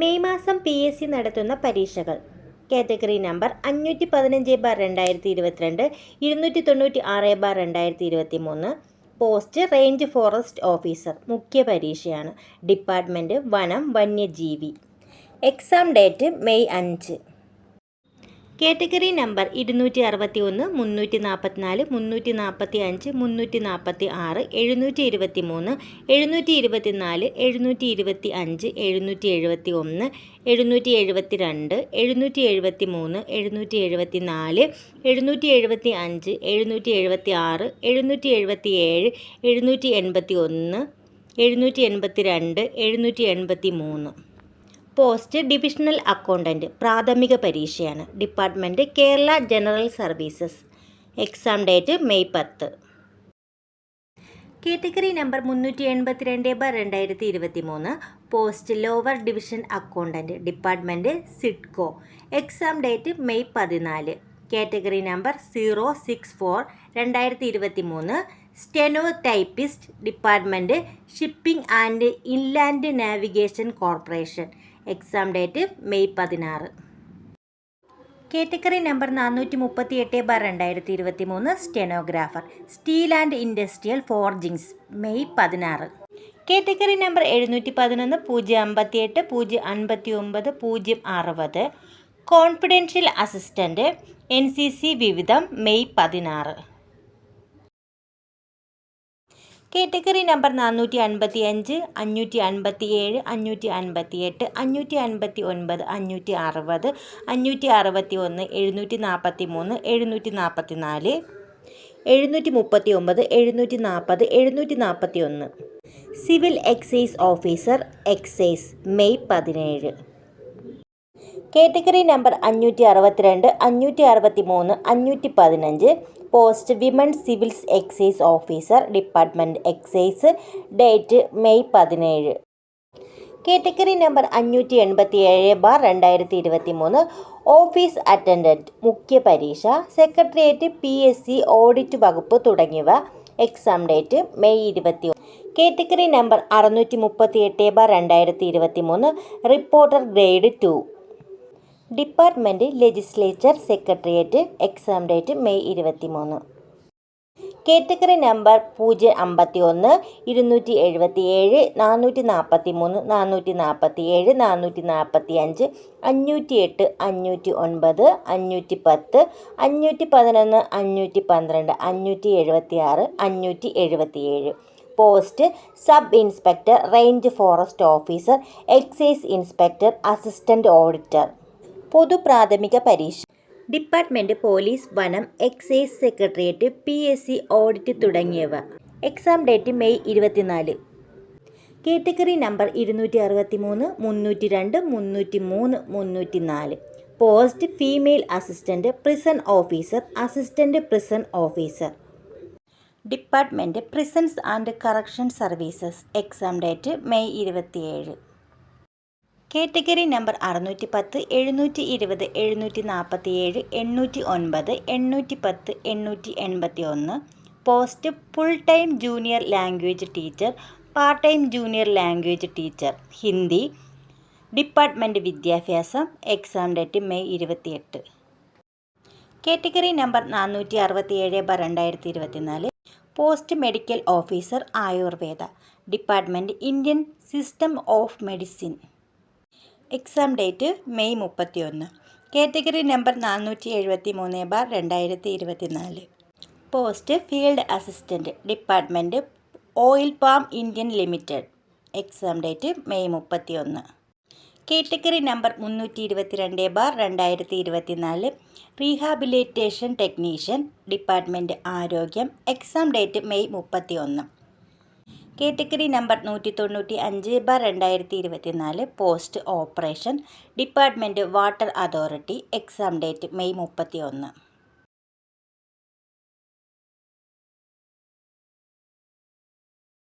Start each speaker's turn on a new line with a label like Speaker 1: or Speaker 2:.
Speaker 1: May മാസം P S C നടത്തുന്ന പരീക്ഷകൾ. കാറ്റഗറി നമ്പർ അഞ്ഞൂറ്റി പതിനഞ്ച് ബാർ രണ്ടായിരത്തി ഇരുപത്തിരണ്ട് ഇരുന്നൂറ്റി തൊണ്ണൂറ്റി ആറ് ബാർ രണ്ടായിരത്തി ഇരുപത്തി മൂന്ന് പോസ്റ്റ് റേഞ്ച് ഫോറസ്റ്റ് ഓഫീസർ മുഖ്യ പരീക്ഷയാണ്. ഡിപ്പാർട്ട്മെന്റ് വനം വന്യജീവി. എക്സാം ഡേറ്റ് മെയ് അഞ്ച്. കാറ്റഗറി നമ്പർ ഇരുന്നൂറ്റി അറുപത്തി ഒന്ന് മുന്നൂറ്റി നാൽപ്പത്തിനാല് മുന്നൂറ്റി നാൽപ്പത്തി അഞ്ച് മുന്നൂറ്റി നാൽപ്പത്തി ആറ് എഴുന്നൂറ്റി ഇരുപത്തി മൂന്ന് എഴുന്നൂറ്റി ഇരുപത്തി നാല് എഴുന്നൂറ്റി ഇരുപത്തി അഞ്ച് എഴുന്നൂറ്റി എഴുപത്തി ഒന്ന് എഴുന്നൂറ്റി എഴുപത്തി രണ്ട് എഴുന്നൂറ്റി എഴുപത്തി മൂന്ന് എഴുന്നൂറ്റി എഴുപത്തി നാല് എഴുന്നൂറ്റി എഴുപത്തി അഞ്ച് എഴുന്നൂറ്റി എഴുപത്തി ആറ് എഴുന്നൂറ്റി എഴുപത്തി ഏഴ് എഴുന്നൂറ്റി എൺപത്തി ഒന്ന് എഴുന്നൂറ്റി എൺപത്തി രണ്ട് എഴുന്നൂറ്റി എൺപത്തി മൂന്ന് പോസ്റ്റ് ഡിവിഷണൽ അക്കൗണ്ടന്റ് പ്രാഥമിക പരീക്ഷയാണ്. Department Kerala general services. Exam date May പത്ത്. കാറ്റഗറി നമ്പർ മുന്നൂറ്റി എൺപത്തിരണ്ട് ബാർ രണ്ടായിരത്തി ഇരുപത്തി മൂന്ന് post lower division accountant department SIDCO. Exam date May പതിനാല്. Category number zero six four രണ്ടായിരത്തി ഇരുപത്തി മൂന്ന് steno typist department shipping and inland navigation corporation. Exam date May പതിനാറ്. കാറ്റഗറി നമ്പർ നാനൂറ്റി മുപ്പത്തി എട്ട് ബാർ രണ്ടായിരത്തി ഇരുപത്തി മൂന്ന് stenographer. Steel and industrial forgings May പതിനാറ്. കാറ്റഗറി നമ്പർ എഴുന്നൂറ്റി പതിനൊന്ന് പൂജ്യം അമ്പത്തി എട്ട് പൂജ്യം അൻപത്തി ഒമ്പത് പൂജ്യം അറുപത്. Confidential assistant N C C വിവിധം May പതിനാറ്. കാറ്റഗറി നമ്പർ നാനൂറ്റി അൻപത്തി അഞ്ച് അഞ്ഞൂറ്റി അൻപത്തി ഏഴ് അഞ്ഞൂറ്റി അൻപത്തി എട്ട് അഞ്ഞൂറ്റി അൻപത്തി ഒൻപത് അഞ്ഞൂറ്റി അറുപത് അഞ്ഞൂറ്റി അറുപത്തി ഒന്ന് എഴുന്നൂറ്റി നാൽപ്പത്തി മൂന്ന് എഴുന്നൂറ്റി നാൽപ്പത്തി നാല് എഴുന്നൂറ്റി മുപ്പത്തി ഒമ്പത് എഴുന്നൂറ്റി നാൽപ്പത് എഴുന്നൂറ്റി നാൽപ്പത്തി ഒന്ന് civil excise officer excise May പതിനേഴ്. കാറ്റഗറി നമ്പർ അഞ്ഞൂറ്റി അറുപത്തിരണ്ട് അഞ്ഞൂറ്റി അറുപത്തി മൂന്ന് അഞ്ഞൂറ്റി പതിനഞ്ച് post women civils excise officer department excise date May പതിനേഴ്. കാറ്റഗറി നമ്പർ അഞ്ഞൂറ്റി എൺപത്തി ഏഴ് ബാർ രണ്ടായിരത്തി ഇരുപത്തി മൂന്ന് ഓഫീസ് അറ്റൻഡന്റ് മുഖ്യ പരീക്ഷ secretariat P S C audit വകുപ്പ് തുടങ്ങിയവ എക്സാം ഡേറ്റ് മെയ് ഇരുപത്തി കാറ്റഗറി നമ്പർ അറുന്നൂറ്റി മുപ്പത്തി എട്ട് ബാർ രണ്ടായിരത്തി ഇരുപത്തി മൂന്ന് reporter grade two. Department legislature secretariat exam date May ഇരുപത്തി മൂന്ന് കാറ്റഗറി നമ്പർ പൂജ്യം അമ്പത്തി ഒന്ന് ഇരുന്നൂറ്റി എഴുപത്തി ഏഴ് നാനൂറ്റി നാൽപ്പത്തി മൂന്ന് നാനൂറ്റി നാൽപ്പത്തി ഏഴ് നാനൂറ്റി നാൽപ്പത്തി അഞ്ച് അഞ്ഞൂറ്റി എട്ട് അഞ്ഞൂറ്റി ഒൻപത് അഞ്ഞൂറ്റി പത്ത് അഞ്ഞൂറ്റി പതിനൊന്ന് അഞ്ഞൂറ്റി പന്ത്രണ്ട് അഞ്ഞൂറ്റി എഴുപത്തി ആറ് അഞ്ഞൂറ്റി എഴുപത്തി ഏഴ് post sub inspector range forest officer excise inspector assistant auditor. പൊതു പ്രാഥമിക പരീക്ഷ. ഡിപ്പാർട്ട്മെന്റ് പോലീസ് വനം excise secretariat P S C audit തുടങ്ങിയവ. എക്സാം ഡേറ്റ് മെയ് ഇരുപത്തിനാല്. കാറ്റഗറി നമ്പർ ഇരുന്നൂറ്റി അറുപത്തി മൂന്ന് മുന്നൂറ്റി രണ്ട് മുന്നൂറ്റി മൂന്ന് മുന്നൂറ്റി നാല് post female assistant prison officer assistant prison officer. Department prisons and correction services exam date May ഇരുപത്തിയേഴ്. കാറ്റഗറി നമ്പർ അറുന്നൂറ്റി പത്ത് എഴുന്നൂറ്റി ഇരുപത് എഴുന്നൂറ്റി നാൽപ്പത്തി ഏഴ് എണ്ണൂറ്റി ഒൻപത് എണ്ണൂറ്റി പത്ത് എണ്ണൂറ്റി എൺപത്തി ഒന്ന് post full time junior language teacher part time junior language teacher Hindi department വിദ്യാഭ്യാസം എക്സാം ഡേറ്റ് മെയ് ഇരുപത്തിയെട്ട്. കാറ്റഗറി നമ്പർ നാനൂറ്റി അറുപത്തി ഏഴ് ബ രണ്ടായിരത്തി ഇരുപത്തിനാല് post medical officer Ayurveda department Indian system of medicine exam date May മുപ്പത്തി ഒന്ന് കാറ്റഗറി നമ്പർ നാനൂറ്റി എഴുപത്തി മൂന്ന് ബാർ രണ്ടായിരത്തി ഇരുപത്തി നാല് post field assistant department oil palm Indian limited. Exam date May മുപ്പത്തി ഒന്ന് കാറ്റഗറി നമ്പർ മുന്നൂറ്റി ഇരുപത്തിരണ്ട് ബാർ രണ്ടായിരത്തി ഇരുപത്തി നാല് റീഹാബിലിറ്റേഷൻ ടെക്നീഷ്യൻ ഡിപ്പാർട്ട്മെന്റ് ആരോഗ്യം. എക്സാം ഡേറ്റ് മെയ് മുപ്പത്തി ഒന്ന് കാറ്റഗറി നമ്പർ നൂറ്റി തൊണ്ണൂറ്റി അഞ്ച് ബാർ രണ്ടായിരത്തി ഇരുപത്തി നാല് post operation department water authority exam date May മുപ്പത്തി ഒന്ന്